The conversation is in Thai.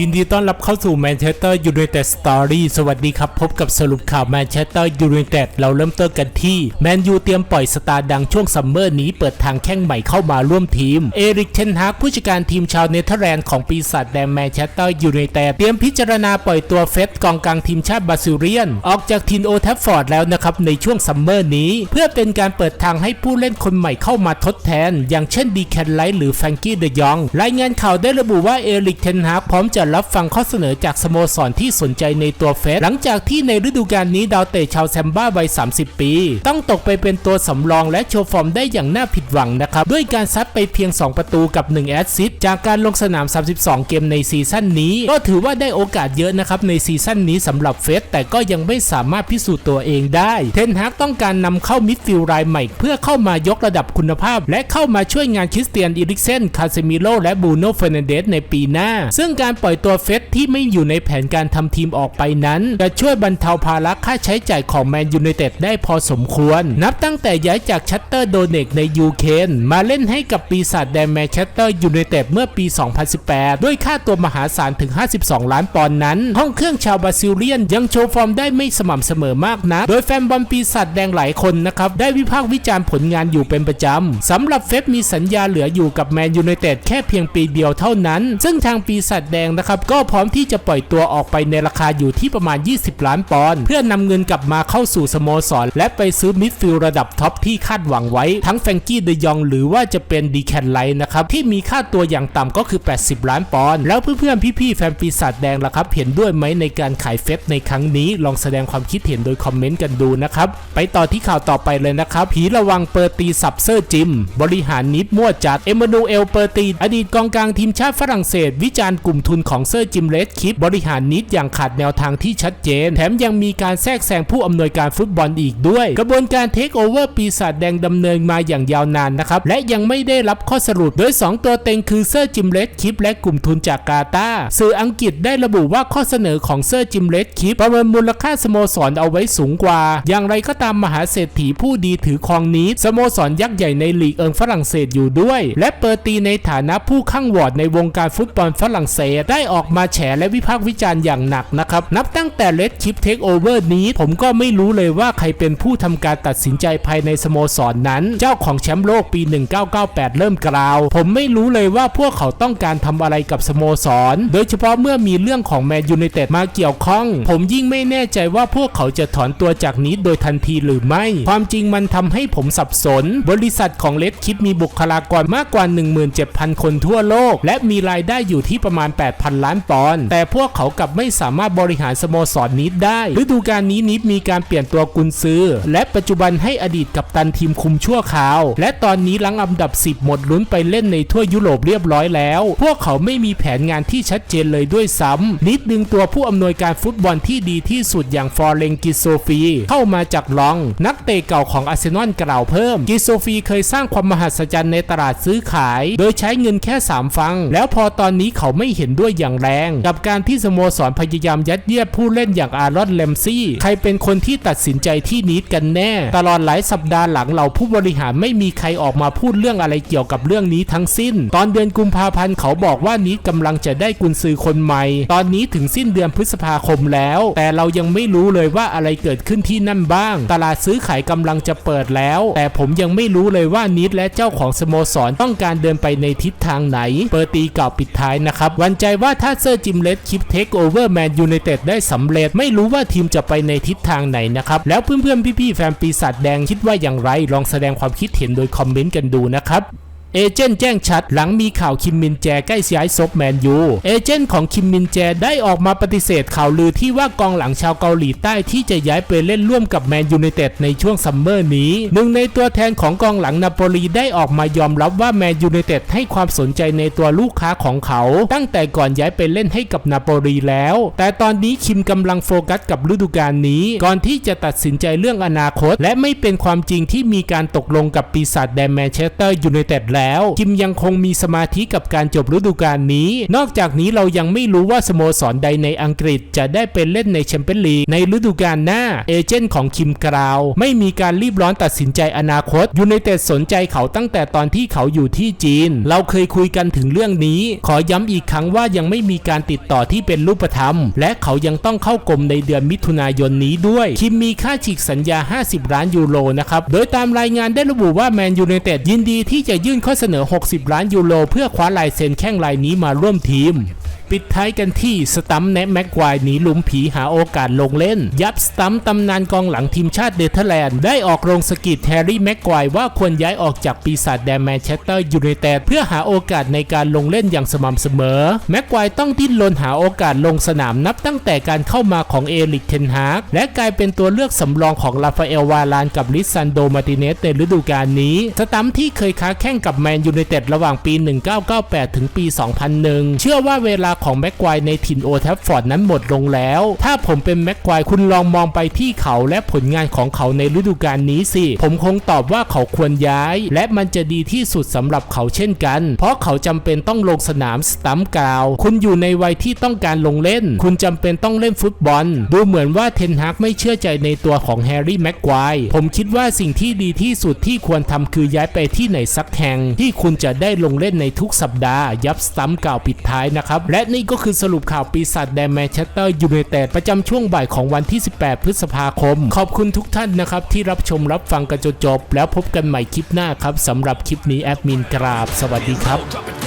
ยินดีต้อนรับเข้าสู่แมนเชสเตอร์ยูไนเต็ดสตอรี่สวัสดีครับ พบกับสรุปข่าวแมนเชสเตอร์ยูไนเต็ดเราเริ่มต้นกันที่แมนยูเตรียมปล่อยสตาร์ดังช่วงซัมเมอร์นี้เปิดทางแข้งใหม่เข้ามาร่วมทีม เอริกเทนฮากผู้จัดการทีมชาวเนเธอร์แลนด์ของปีศาจแดงแมนเชสเตอร์ยูไนเต็ดเตรียมพิจารณาปล่อยตัวเฟสกองกลางทีมชาติบราซิเลียน ออกจากทีมโอแทฟฟอร์ดแล้วนะครับในช่วงซัมเมอร์นี้ เพื่อเป็นการเปิดทางให้ผู้เล่นคนใหม่เข้ามาทดแทน อย่างเช่นดีแคนไลท์หรือแฟรงกี้เดยอง รายงานข่าวได้ระบุว่าเอริกเทนฮากพร้อมจะรับฟังข้อเสนอจากสโมสรที่สนใจในตัวเฟสหลังจากที่ในฤดูกาลนี้ดาวเตะชาวแซมบ้าวัย 30 ปี ต้องตกไปเป็นตัวสำรองและโชว์ฟอร์มได้อย่างน่าผิดหวังนะครับ ด้วยการซัดไปเพียง 2 ประตูกับ 1 แอสซิสต์จากการลงสนาม 32 เกมในซีซั่นนี้ ก็ถือว่าได้โอกาสเยอะนะครับในซีซั่นนี้สำหรับเฟสแต่ก็ยังไม่สามารถพิสูจน์ตัวเองได้เทนฮากต้องการนำเข้ามิดฟิลด์รายใหม่ เพื่อเข้ามายกระดับคุณภาพ และเข้ามาช่วยงานคริสเตียนอิริกเซนคาเซมิโลและบูโนเฟรนันเดสในปีหน้า ซึ่งการปล่อยตัวเฟสที่ไม่อยู่ในแผนการทำทีมออกไปนั้น จะช่วยบรรเทาภาระค่าใช้จ่ายของแมนยูไนเต็ดได้พอสมควร นับตั้งแต่ย้ายจากชัตเตอร์โดเนกในยูเคนมาเล่นให้กับปีศาจแดงแมนเชสเตอร์ยูไนเต็ดเมื่อปี 2018 ด้วยค่าตัวมหาศาลถึง 52 ล้านปอนด์นั้น ห้องเครื่องชาวบราซิเลียนยังโชว์ฟอร์มได้ไม่สม่ำเสมอมากนะโดยแฟนบอลปีศาจแดงหลายคนนะครับได้วิพากษ์วิจารณ์ผลงานอยู่เป็นประจำสำหรับเฟสมีสัญญาเหลืออยู่กับแมนยูไนเต็ดแค่เพียงปีเดียวเท่านั้น ซึ่งทางปีศาจแดงนะครับครับก็พร้อมที่จะปล่อยตัวออกไปในราคาอยู่ที่ประมาณ 20 ล้านปอนด์เพื่อนำเงินกลับมาเข้าสู่สโมสร และไปซื้อมิดฟิลด์ระดับท็อปที่คาดหวังไว้ ทั้งแฟรงกี้เดยองหรือว่าจะเป็นดีแคนไลท์นะครับที่มีค่าตัวอย่างต่ำก็คือ 80 ล้านปอนด์แล้วเพื่อนๆพี่ๆแฟนปีศาจแดงล่ะครับเห็นด้วยไหมในการขายเฟสในครั้งนี้ ลองแสดงความคิดเห็นโดยคอมเมนต์กันดูนะครับไปต่อที่ข่าวต่อไปเลยนะครับผีระวังเปอร์ตีสับเซอร์จิม บริหารนิดมั่วจัดเอมมานูเอลเปอร์ตีอดีตกองกลางทีมชาติฝรั่งเศส วิจารณ์กลุ่มทุนของสองเซอร์จิมเลสคิปบริหารนิดอย่างขาดแนวทางที่ชัดเจน แถมยังมีการแทรกแซงผู้อำนวยการฟุตบอลอีกด้วย กระบวนการเทคโอเวอร์ปีศาจแดงดำเนินมาอย่างยาวนานนะครับ และยังไม่ได้รับข้อสรุป โดย 2 ตัวเต็งคือเซอร์จิมเลสคิปและกลุ่มทุนจากกาตาสื่ออังกฤษได้ระบุว่าข้อเสนอของเซอร์จิมเลสคิปประเมินมูลค่าสโมสรเอาไว้สูงกว่า อย่างไรก็ตามมหาเศรษฐีผู้ดีถือครองนี้สโมสรยักษ์ใหญ่ในลีกเอิงฝรั่งเศสอยู่ด้วย และเปอร์ตีในฐานะผู้ข้างวอร์ดในวงการฟุตบอลฝรั่งเศสได้ออกมาแฉและวิพากษ์วิจารณ์อย่างหนักนะครับ นับตั้งแต่เลดคิปเทคโอเวอร์นี้ ผมก็ไม่รู้เลยว่าใครเป็นผู้ทำการตัดสินใจภายในสโมสรนนั้น เจ้าของแชมป์โลกปี 1998 เริ่มกล่าว ผมไม่รู้เลยว่าพวกเขาต้องการทำอะไรกับสโมสร โดยเฉพาะเมื่อมีเรื่องของแมนยูไนเต็ดมาเกี่ยวข้อง ผมยิ่งไม่แน่ใจว่าพวกเขาจะถอนตัวจากนี้โดยทันทีหรือไม่ ความจริงมันทำให้ผมสับสน บริษัทของเลดคิปมีบุคลากรมากกว่า 17,000 คนทั่วโลก และมีรายได้อยู่ที่ประมาณ 8,000ล้านปอนด์แต่พวกเขากลับไม่สามารถบริหารสโมสรนี้ได้ฤดูกาลนี้นิดมีการเปลี่ยนตัวกุนซือ และปัจจุบันให้อดีตกัปตันทีมคุมชั่วคราว และตอนนี้หลังอันดับ 10 หมดลุ้นไปเล่นในทั่วยุโรปเรียบร้อยแล้ว พวกเขาไม่มีแผนงานที่ชัดเจนเลยด้วยซ้ำนิดดึงตัวผู้อำนวยการฟุตบอลที่ดีที่สุดอย่างฟอร์เรงกิโซฟีเข้ามาจากลอง นักเตะเก่าของอาร์เซนอลกล่าวเพิ่ม กิโซฟีเคยสร้างความมหัศจรรย์ในตลาดซื้อขาย โดยใช้เงินแค่ 3 ฟัง แล้วพอตอนนี้เขาไม่เห็นด้วยอย่างแรง กับการที่สโมสรพยายามยัดเยียดผู้เล่นอย่างอารอนเลมซี่ ใครเป็นคนที่ตัดสินใจที่นิดกันแน่ ตลอดหลายสัปดาห์หลังเราผู้บริหารไม่มีใครออกมาพูดเรื่องอะไรเกี่ยวกับเรื่องนี้ทั้งสิ้น ตอนเดือนกุมภาพันธ์เขาบอกว่านิดกำลังจะได้กุนซือคนใหม่ ตอนนี้ถึงสิ้นเดือนพฤษภาคมแล้ว แต่เรายังไม่รู้เลยว่าอะไรเกิดขึ้นที่นั่นบ้าง ตลาดซื้อขายกำลังจะเปิดแล้ว แต่ผมยังไม่รู้เลยว่านิดและเจ้าของสโมสรต้องการเดินไปในทิศทางไหน เปิดตีกล่าวปิดท้ายนะครับหวันใจว่าถ้าเซอร์จิมเลสคิปเทคโอเวอร์แมนยูไนเต็ดได้สำเร็จ ไม่รู้ว่าทีมจะไปในทิศทางไหนนะครับ แล้วเพื่อนๆ พี่ๆ แฟนปีศาจแดงคิดว่าอย่างไร ลองแสดงความคิดเห็นโดยคอมเมนต์กันดูนะครับ เอเจนต์แจ้งชัดหลังมีข่าวคิมมินแจใกล้ย้ายซบแมนยู เอเจนต์ของคิมมินแจได้ออกมาปฏิเสธข่าวลือที่ว่ากองหลังชาวเกาหลีใต้ที่จะย้ายไปเล่นร่วมกับแมนยูไนเต็ดในช่วงซัมเมอร์นี้ หนึ่งในตัวแทนของกองหลังนาโปลีได้ออกมายอมรับว่าแมนยูไนเต็ดให้ความสนใจในตัวลูกค้าของเขา ตั้งแต่ก่อนย้ายไปเล่นให้กับนาโปลีแล้ว แต่ตอนนี้คิมกำลังโฟกัสกับฤดูกาลนี้ ก่อนที่จะตัดสินใจเรื่องอนาคต และไม่เป็นความจริงที่มีการตกลงกับปีศาจแดนแมนเชสเตอร์ยูไนเต็ดแแล้วคิมยังคงมีสมาธิกับการจบฤดูกาลนี้ นอกจากนี้เรายังไม่รู้ว่าสโมสรใดในอังกฤษจะได้เป็นเล่นในแชมเปี้ยนลีกในฤดูกาลหน้า เอเจนต์ของคิมกราว ไม่มีการรีบร้อนตัดสินใจอนาคตยูไนเต็ดสนใจเขาตั้งแต่ตอนที่เขาอยู่ที่จีน เราเคยคุยกันถึงเรื่องนี้ ขอย้ำอีกครั้งว่ายังไม่มีการติดต่อที่เป็นรูปธรรม และเขายังต้องเข้ากรมในเดือนมิถุนายนนี้ด้วย คิมมีค่าฉีกสัญญา 50 ล้านยูโรนะครับ โดยตามรายงานได้ระบุว่าแมนยูไนเต็ดยินดีที่จะยื่นข้อเสนอ 60 ล้านยูโร เพื่อคว้าลายเซ็นแข้งรายนี้มาร่วมทีม ปิดท้ายกันที่สตัมแนะแม็กควายหนีหลุมผีหาโอกาสลงเล่น ยับสตัมตำนานกองหลังทีมชาติเนเธอร์แลนด์ ได้ออกโรงสกิดแฮร์รี่แม็กควายว่าควรย้ายออกจากปีศาจแดนแมนเชสเตอร์ยูไนเต็ดเพื่อหาโอกาสในการลงเล่นอย่างสม่ำเสมอ แม็กควายต้องดิ้นรนหาโอกาสลงสนามนับตั้งแต่การเข้ามาของเอลิกเทนฮากและกลายเป็นตัวเลือกสำรองของลาฟาเอลวาลานกับลิซันโดมาติเนสในฤดูกาลนี้ สตัมที่เคยค้าแข่งกับแมนยูไนเต็ดระหว่างปี 1998 ถึงปี 2001 เชื่อว่าเวลาของแม็กควายในถิ่นโอแทฟฟอร์ดนั้นหมดลงแล้ว ถ้าผมเป็นแม็กควายคุณลองมองไปที่เขาและผลงานของเขาในฤดูกาลนี้สิ ผมคงตอบว่าเขาควรย้าย และมันจะดีที่สุดสำหรับเขาเช่นกัน เพราะเขาจำเป็นต้องลงสนามสตัมกราว คุณอยู่ในวัยที่ต้องการลงเล่น คุณจำเป็นต้องเล่นฟุตบอล ดูเหมือนว่าเทนฮากไม่เชื่อใจในตัวของแฮร์รี่แม็กควายผมคิดว่าสิ่งที่ดีที่สุดที่ควรทำคือย้ายไปที่ไหนสักแห่งที่คุณจะได้ลงเล่นในทุกสัปดาห์ยับสตัมกล่าวปิดท้ายนะครับและนี่ก็คือสรุปข่าวปีศาจแดนแมนเชสเตอร์ยูไนเต็ดประจำช่วงบ่ายของวันที่ 18 พฤษภาคม ขอบคุณทุกท่านนะครับ ที่รับชมรับฟังกันจนจบ แล้วพบกันใหม่คลิปหน้าครับสำหรับคลิปนี้แอดมินกราบ สวัสดีครับ